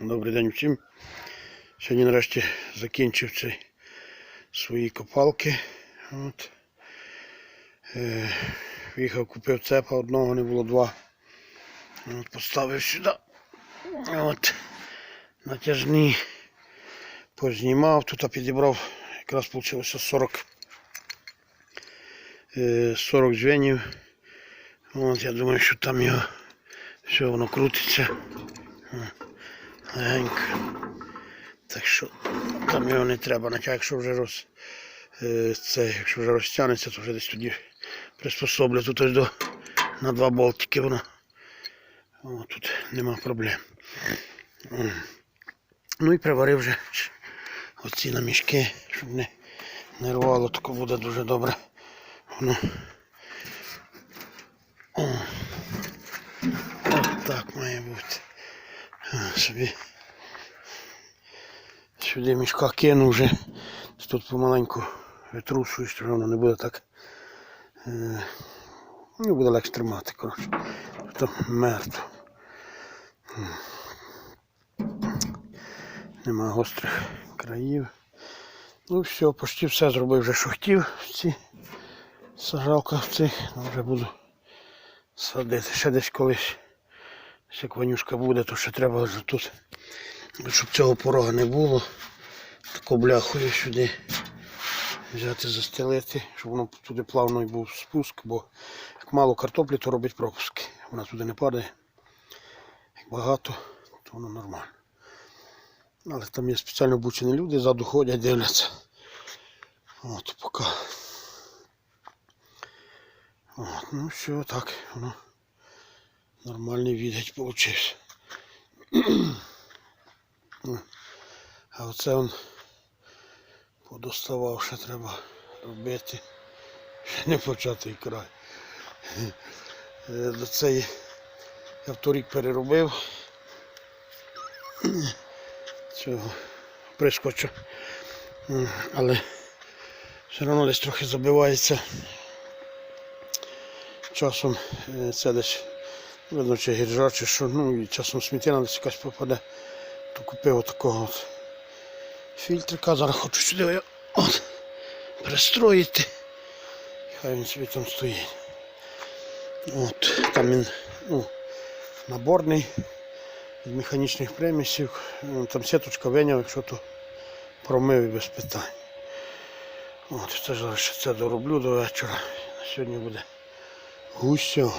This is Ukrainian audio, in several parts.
Добрий день всім. Сьогодні нарешті закінчив цей свої копалки. От. Е, в'їхав, купив цепа, одного не було два. От, поставив сюди. От. Натяжні. Познімав, тут підібрав, якраз вийшло 40, е, 40 звенів. От, я думаю, що там його все воно крутиться. Легенько. Так що там його не треба, наче якщо вже роз, е, це, якщо вже розтягнеться, то вже десь тоді приспособлю. Тут ось до, на два болтики воно. О, тут нема проблем. Ну і приварив вже оці на мішки, щоб не, не рвало, тако буде дуже добре. Воно. О. Так має бути. Собі сюди мішка кину вже. Тут помаленьку витрушую, що воно не буде так. Не буде легше тримати, коротше. Тут мертво. Нема гострих країв. Ну все, почти все зробив вже, що хотів в ці сажалках цих. Ну, вже буду садити. Ще десь колись. Як ванюшка буде, то ще треба вже тут, щоб цього порога не було. Таку бляхою сюди взяти, застелити, щоб воно туди плавно і був спуск, бо як мало картоплі, то робить пропуски. Вона туди не падає. Як багато, то воно нормально. Але там є спеціально обучені люди, ззаду ходять, дивляться. От поки. От, ну все, так, воно нормальний відгідь получився. А оце он подоставав, ще треба робити. Ще не початий край. Е, До цієї я вторік переробив цього прискочу. Але все одно десь трохи забивається. Часом е, це десь Видно, чи гіржа, чи що, ну і часом сміття десь якась попаде. То купив такого от фільтрика. Зараз хочу сюди от, пристроїти. Хай він собі там стоїть. От, там він ну, наборний з механічних примісів. Там сіточка виняв, якщо то промив і без питань. От, це ж це дороблю до вечора. Сьогодні буде гусьо.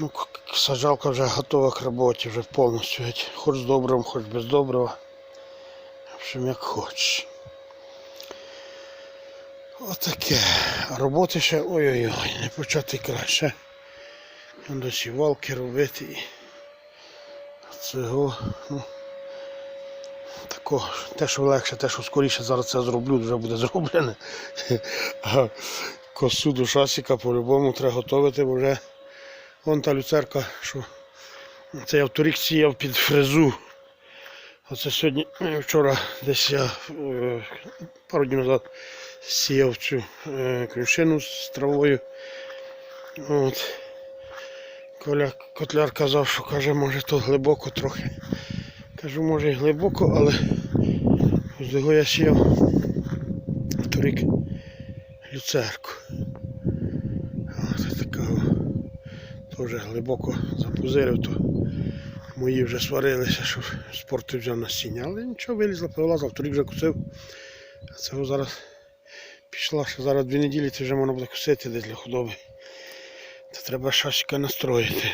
Ну, сажалка вже готова к роботі, вже повністю. Хоч з добривом, хоч без добрива. В общем, як хочеш. Отаке. Роботи ще ой-ой-ой, не почати краще. До сівалки робити цього, ну, такого, те, що легше, те, що скоріше зараз це зроблю, вже буде зроблене. Косу до шасіка по-любому треба готувати, бо вже Вон та люцерка, що це я вторік сіяв під фрезу. Оце сьогодні, е, вчора десь я е, пару днів назад сіяв цю е, крюшину з травою. От. Коля Котляр казав, що каже, може то глибоко трохи. Кажу, може і глибоко, але з того я сіяв вторік люцерку. Ось такого вже глибоко запузирив, то мої вже сварилися, що спорту взяв насіння, але нічого вилізла, повилазла, торік вже кусив. А цього зараз пішла, що зараз дві неділі це вже можна буде кусити десь для худоби. То треба шашка настроїти.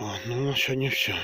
О, ну на сьогодні все.